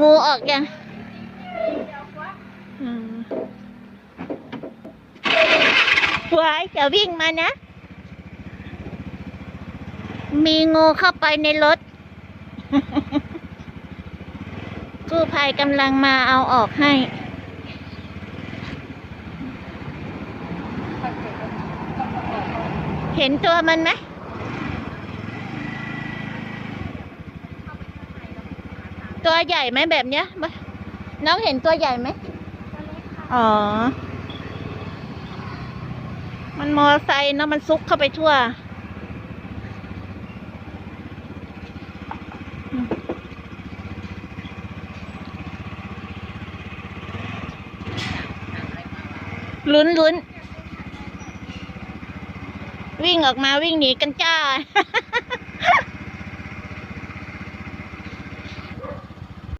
งูออกยังอืมว้ายจะวิ่งมานะ มีงูเข้าไปในรถ กู้ภัยกำลังมาเอาออกให้ เห็นตัวมันไหม ตัวใหญ่ไหมแบบเนี้ย น้องเห็นตัวใหญ่ไหมอ๋อ มันมอไซค์เนะมันซุกเข้าไปทั่ว ลุ้นลุ้นวิ่งออกมาวิ่งหนีกันจ้า